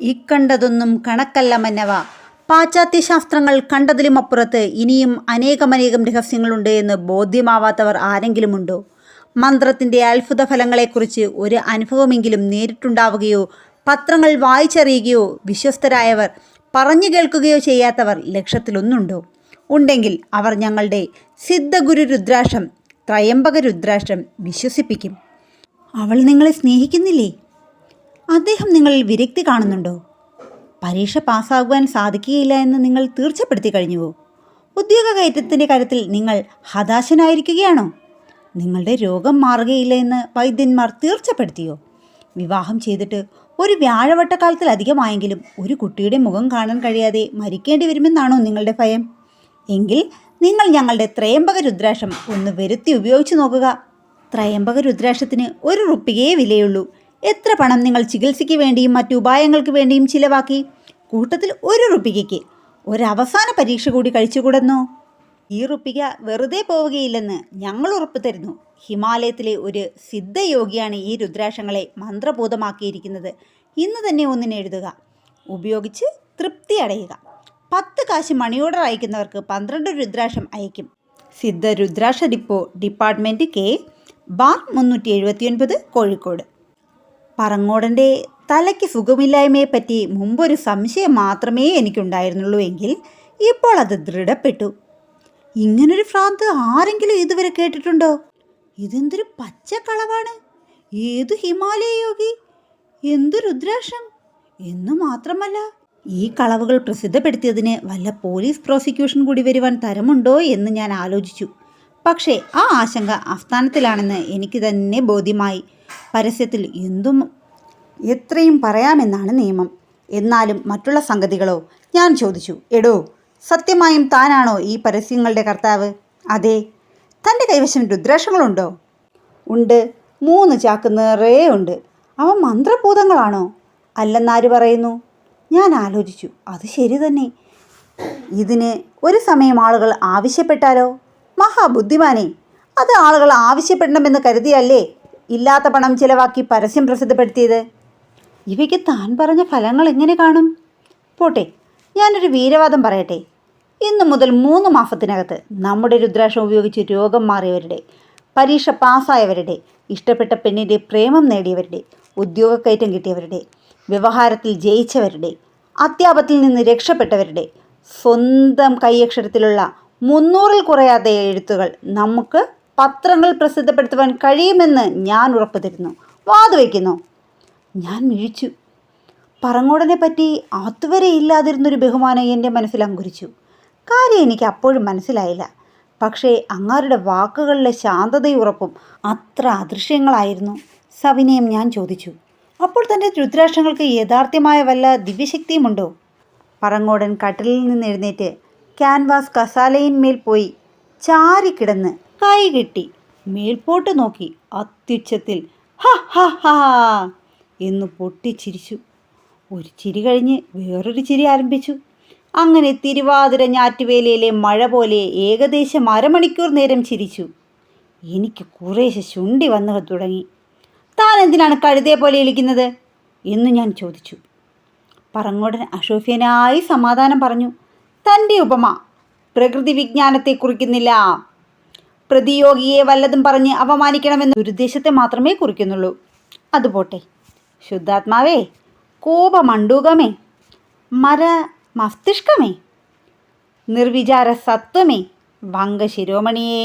ഇക്കണ്ടതൊന്നും കണക്കല്ല മന്നവ പാശ്ചാത്യ ശാസ്ത്രങ്ങൾ കണ്ടതിലുമപ്പുറത്ത് ഇനിയും അനേകമനേകം രഹസ്യങ്ങളുണ്ട് എന്ന് ബോധ്യമാവാത്തവർ ആരെങ്കിലുമുണ്ടോ? മന്ത്രത്തിന്റെ അത്ഭുത ഫലങ്ങളെക്കുറിച്ച് ഒരു അനുഭവമെങ്കിലും നേരിട്ടുണ്ടാവുകയോ പത്രങ്ങൾ വായിച്ചറിയുകയോ വിശ്വസ്തരായവർ പറഞ്ഞു കേൾക്കുകയോ ചെയ്യാത്തവർ ലക്ഷത്തിലൊന്നുണ്ടോ? ഉണ്ടെങ്കിൽ അവർ ഞങ്ങളുടെ സിദ്ധഗുരു രുദ്രാക്ഷം ത്രയംബക രുദ്രാക്ഷം വിശ്വസിപ്പിക്കും. അവൾ നിങ്ങളെ സ്നേഹിക്കുന്നില്ലേ? അദ്ദേഹം നിങ്ങളിൽ വിരക്തി കാണുന്നുണ്ടോ? പരീക്ഷ പാസ്സാകുവാൻ സാധിക്കുകയില്ല എന്ന് നിങ്ങൾ തീർച്ചപ്പെടുത്തി കഴിഞ്ഞുവോ? ഉദ്യോഗ കയറ്റത്തിന്റെ കാര്യത്തിൽ നിങ്ങൾ ഹതാശനായിരിക്കുകയാണോ? നിങ്ങളുടെ രോഗം മാറുകയില്ല എന്ന് വൈദ്യന്മാർ തീർച്ചപ്പെടുത്തിയോ? വിവാഹം ചെയ്തിട്ട് ഒരു വ്യാഴവട്ടക്കാലത്തിലധികമായെങ്കിലും ഒരു കുട്ടിയുടെ മുഖം കാണാൻ കഴിയാതെ മരിക്കേണ്ടി വരുമെന്നാണോ നിങ്ങളുടെ ഭയം? എങ്കിൽ നിങ്ങൾ ഞങ്ങളുടെ ത്രയംബക രുദ്രാക്ഷം ഒന്ന് വരുത്തി ഉപയോഗിച്ചു നോക്കുക. ത്രയംബക രുദ്രാക്ഷത്തിന് ഒരു റുപ്പികയെ വിലയുള്ളൂ. എത്ര പണം നിങ്ങൾ ചികിത്സയ്ക്ക് വേണ്ടിയും മറ്റു ഉപായങ്ങൾക്ക് വേണ്ടിയും ചിലവാക്കി? കൂട്ടത്തിൽ ഒരു റുപ്പികയ്ക്ക്. ഒരവസാന പരീക്ഷ കൂടി കഴിച്ചുകൂടുന്നു? ഈ റുപ്പിക വെറുതെ പോവുകയില്ലെന്ന് ഞങ്ങൾ ഉറപ്പ് തരുന്നു. ഹിമാലയത്തിലെ ഒരു സിദ്ധയോഗിയാണ് ഈ രുദ്രാക്ഷങ്ങളെ മന്ത്രഭൂതമാക്കിയിരിക്കുന്നത് ഇന്ന് തന്നെ ഒന്നിനെ എഴുതുക. ഉപയോഗിച്ച് തൃപ്തി അടയുക. പത്ത് കാശ് മണി ഓർഡർ അയക്കുന്നവർക്ക് പന്ത്രണ്ട് രുദ്രാക്ഷം അയക്കും. Siddha Rudraksha depot department K bar മുന്നൂറ്റി എഴുപത്തിയൊൻപത് കോഴിക്കോട്. പറങ്ങോടന്റെ തലയ്ക്ക് സുഖമില്ലായ്മയെപ്പറ്റി മുമ്പൊരു സംശയം മാത്രമേ എനിക്കുണ്ടായിരുന്നുള്ളൂ എങ്കിൽ ഇപ്പോൾ അത് ദൃഢപ്പെട്ടു. ഇങ്ങനൊരു ഭ്രാന്ത് ആരെങ്കിലും ഇതുവരെ കേട്ടിട്ടുണ്ടോ? ഇതെന്തൊരു പച്ചക്കളവാണ്? ഏതു ഹിമാലയ യോഗി? എന്തു രുദ്രാക്ഷം? എന്നു മാത്രമല്ല ഈ കളവുകൾ പ്രസിദ്ധപ്പെടുത്തിയതിന് വല്ല പോലീസ് പ്രോസിക്യൂഷൻ കൂടി വരുവാൻ തരമുണ്ടോ എന്ന് ഞാൻ ആലോചിച്ചു. പക്ഷേ ആ ആശങ്ക അസ്ഥാനത്തിലാണെന്ന് എനിക്ക് തന്നെ ബോധ്യമായി. പരസ്യത്തിൽ എന്തും എത്രയും പറയാമെന്നാണ് നിയമം. എന്നാലും മറ്റുള്ള സംഗതികളോ ഞാൻ ചോദിച്ചു. എടോ സത്യമായും താനാണോ ഈ പരസ്യങ്ങളുടെ കർത്താവ്? അതെ. തന്റെ കൈവശം രുദ്രാക്ഷങ്ങളുണ്ടോ? ഉണ്ട്. മൂന്ന് ചാക്ക് നിറയെ ഉണ്ട്. അവ മന്ത്രഭൂതങ്ങളാണോ? അല്ലെന്നാര് പറയുന്നു? ഞാൻ ആലോചിച്ചു. അത് ശരി തന്നെ. ഇതിന് ഒരു സമയം ആളുകൾ ആവശ്യപ്പെട്ടാലോ? മഹാബുദ്ധിമാനെ അത് ആളുകൾ ആവശ്യപ്പെടണമെന്ന് കരുതിയല്ലേ? ഇല്ലാത്ത പണം ചിലവാക്കി പരസ്യം പ്രസിദ്ധപ്പെടുത്തിയത്? ഇവയ്ക്ക് താൻ പറഞ്ഞ ഫലങ്ങൾ എങ്ങനെ കാണും? പോട്ടെ ഞാനൊരു വീരവാദം പറയട്ടെ. ഇന്നു മുതൽ മൂന്ന് മാസത്തിനകത്ത് നമ്മുടെ രുദ്രാക്ഷം ഉപയോഗിച്ച് രോഗം മാറിയവരുടെ പരീക്ഷ പാസ്സായവരുടെ ഇഷ്ടപ്പെട്ട പെണ്ണിന്റെ പ്രേമം നേടിയവരുടെ ഉദ്യോഗക്കയറ്റം കിട്ടിയവരുടെ വ്യവഹാരത്തിൽ ജയിച്ചവരുടെ അത്യാപത്തിൽ നിന്ന് രക്ഷപ്പെട്ടവരുടെ സ്വന്തം കൈയക്ഷരത്തിലുള്ള മുന്നൂറിൽ കുറയാതെ എഴുത്തുകൾ നമുക്ക് പത്രങ്ങൾ പ്രസിദ്ധപ്പെടുത്തുവാൻ കഴിയുമെന്ന് ഞാൻ ഉറപ്പു തരുന്നു വാതുവയ്ക്കുന്നു ഞാൻ മിഴിച്ചു. പറങ്ങോടനെ പറ്റി അതുവരെ ഇല്ലാതിരുന്നൊരു ബഹുമാനം എന്റെ മനസ്സിൽ അങ്കുരിച്ചു. കാര്യം എനിക്ക് അപ്പോഴും മനസ്സിലായില്ല. പക്ഷേ അങ്ങാരുടെ വാക്കുകളിലെ ശാന്തതയുറപ്പും അത്ര അദൃശ്യങ്ങളായിരുന്നു. സവിനയം ഞാൻ ചോദിച്ചു. അപ്പോൾ തന്റെ രുദ്രാക്ഷങ്ങൾക്ക് യഥാർത്ഥമായ വല്ല ദിവ്യശക്തിയുമുണ്ടോ? പറങ്ങോടൻ കട്ടിലിൽ നിന്ന് എഴുന്നേറ്റ് ക്യാൻവാസ് കസാലയിന്മേൽ പോയി ചാരിക്കിടന്ന് കൈ കെട്ടി. മേൽപോട്ട് നോക്കി. അത്യുച്ചത്തിൽ ഹ ഹ എന്ന് പൊട്ടിച്ചിരിച്ചു. ഒരു ചിരി കഴിഞ്ഞ് വേറൊരു ചിരി ആരംഭിച്ചു. അങ്ങനെ തിരുവാതിര ഞാറ്റുവേലയിലെ മഴ പോലെ ഏകദേശം അരമണിക്കൂർ നേരം ചിരിച്ചു. എനിക്ക് കുറേശ്ശെ ശുണ്ടി വന്നു തുടങ്ങി. താൻ എന്തിനാണ് കഴുതയെ പോലെ ഇളിക്കുന്നത്? എന്ന് ഞാൻ ചോദിച്ചു. പറങ്ങോടൻ അശോഫ്യനായി സമാധാനം പറഞ്ഞു. തന്റെ ഉപമ. പ്രകൃതി വിജ്ഞാനത്തെ കുറിക്കുന്നില്ല. പ്രതിയോഗിയെ വല്ലതും പറഞ്ഞ് അപമാനിക്കണമെന്ന ദുരുദ്ദേശത്തെ മാത്രമേ കുറിക്കുന്നുള്ളൂ. അതുപോട്ടെ. ശുദ്ധാത്മാവേ കോപമണ്ടൂകമേ മര മസ്തിഷ്കമേ നിർവിചാര സത്വമേ ഭംഗശിരോമണിയേ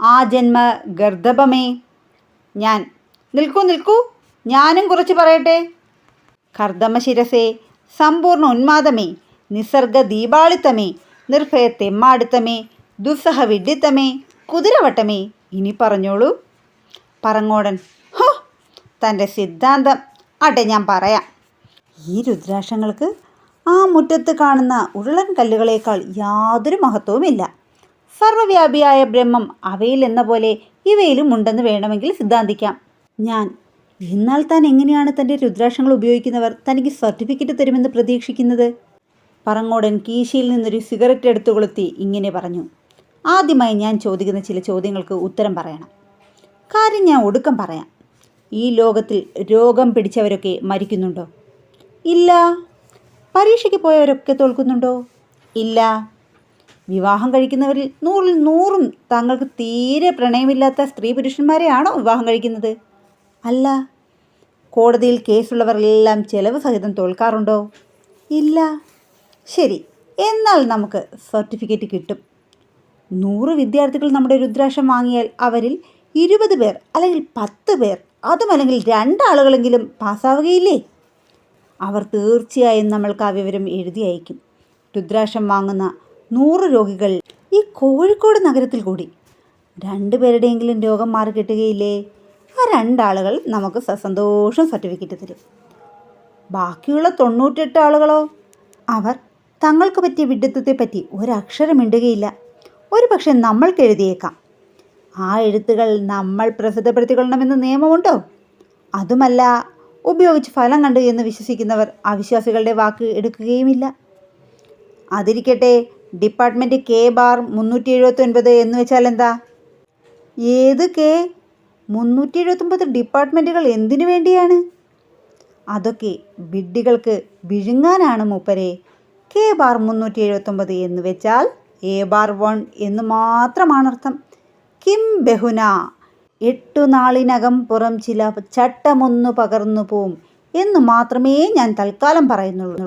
ആ ജന്മ ഗർദഭമേ ഞാൻ നിൽക്കൂ നിൽക്കൂ ഞാനും കുറച്ച് പറയട്ടെ. കർദമശിരസേ സമ്പൂർണ ഉന്മാദമേ നിസർഗ ദീപാളിത്തമേ നിർഭയ തെമ്മാടിത്തമേ ദുസ്സഹ വിഡ്ഢിത്തമേ കുതിരവട്ടമേ ഇനി പറഞ്ഞോളൂ. പറങ്ങോടൻ ഹോ തന്റെ സിദ്ധാന്തം ആട്ടെ ഞാൻ പറയാം. ഈ രുദ്രാക്ഷങ്ങൾക്ക് ആ മുറ്റത്ത് കാണുന്ന ഉരുളൻ കല്ലുകളേക്കാൾ യാതൊരു മഹത്വവുമില്ല. സർവവ്യാപിയായ ബ്രഹ്മം അവയിൽ എന്ന പോലെ ഇവയിലും ഉണ്ടെന്ന് വേണമെങ്കിൽ സിദ്ധാന്തിക്കാം. ഞാൻ എന്നാൽ താൻ എങ്ങനെയാണ് തന്റെ രുദ്രാക്ഷങ്ങൾ ഉപയോഗിക്കുന്നവർ തനിക്ക് സർട്ടിഫിക്കറ്റ് തരുമെന്ന് പ്രതീക്ഷിക്കുന്നത്? പറങ്ങോടൻ കീശയിൽ നിന്നൊരു സിഗരറ്റ് എടുത്തു കൊളുത്തി ഇങ്ങനെ പറഞ്ഞു. ആദ്യമായി ഞാൻ ചോദിക്കുന്ന ചില ചോദ്യങ്ങൾക്ക് ഉത്തരം പറയണം. കാര്യം ഞാൻ ഒടുക്കം പറയാം. ഈ ലോകത്തിൽ രോഗം പിടിച്ചവരൊക്കെ മരിക്കുന്നുണ്ടോ? ഇല്ല. പരീക്ഷയ്ക്ക് പോയവരൊക്കെ തോൽക്കുന്നുണ്ടോ? ഇല്ല. വിവാഹം കഴിക്കുന്നവരിൽ നൂറിൽ നൂറും താങ്കൾക്ക് തീരെ പ്രണയമില്ലാത്ത സ്ത്രീ പുരുഷന്മാരെയാണോ വിവാഹം കഴിക്കുന്നത്? അല്ല. കോടതിയിൽ കേസുള്ളവരെല്ലാം ചെലവ് സഹിതം തോൽക്കാറുണ്ടോ? ഇല്ല. ശരി. എന്നാൽ നമുക്ക് സർട്ടിഫിക്കറ്റ് കിട്ടും. നൂറ് വിദ്യാർത്ഥികൾ നമ്മുടെ രുദ്രാക്ഷം വാങ്ങിയാൽ അവരിൽ ഇരുപത് പേർ അല്ലെങ്കിൽ പത്ത് പേർ അതുമല്ലെങ്കിൽ രണ്ടാളുകളെങ്കിലും പാസ്സാവുകയില്ലേ? അവർ തീർച്ചയായും നമ്മൾക്ക് ആ വിവരം എഴുതി അയക്കും. രുദ്രാക്ഷം വാങ്ങുന്ന നൂറ് രോഗികൾ ഈ കോഴിക്കോട് നഗരത്തിൽ കൂടി. രണ്ടുപേരുടെയെങ്കിലും രോഗം മാറി കിട്ടുകയില്ലേ? ആ രണ്ടാളുകൾ നമുക്ക് സസന്തോഷം സർട്ടിഫിക്കറ്റ് തരും. ബാക്കിയുള്ള തൊണ്ണൂറ്റെട്ട് ആളുകളോ? അവർ തങ്ങൾക്ക് പറ്റിയ വിഡിത്തത്തെപ്പറ്റി ഒരക്ഷരം മിണ്ടുകയില്ല ഒരു പക്ഷെ നമ്മൾക്ക് എഴുതിയേക്കാം. ആ എഴുത്തുകൾ നമ്മൾ പ്രസിദ്ധപ്പെടുത്തിക്കൊള്ളണമെന്ന് നിയമമുണ്ടോ? അതുമല്ല ഉപയോഗിച്ച് ഫലം കണ്ടു എന്ന് വിശ്വസിക്കുന്നവർ അവിശ്വാസികളുടെ വാക്ക് എടുക്കുകയുമില്ല. അതിരിക്കട്ടെ ഡിപ്പാർട്ട്മെന്റ് കെ ബാർ മുന്നൂറ്റി എഴുപത്തൊൻപത് എന്ന് വെച്ചാൽ എന്താ? ഏത് കെ? മുന്നൂറ്റി എഴുപത്തൊമ്പത് ഡിപ്പാർട്ട്മെന്റുകൾ എന്തിനു വേണ്ടിയാണ്? അതൊക്കെ ബിഡ്ഡികൾക്ക് വിഴുങ്ങാനാണ് മൂപ്പരെ. കെ ബാർ മുന്നൂറ്റി എഴുപത്തൊമ്പത് എന്ന് വെച്ചാൽ എ ബാർ വൺ എന്ന് മാത്രമാണ് അർത്ഥം കിം ബഹുന എട്ടു നാളിനകം പുറം ചില ചട്ടമൊന്നു പകർന്നു പോവും എന്ന് മാത്രമേ ഞാൻ തൽക്കാലം പറയുന്നുള്ളൂ.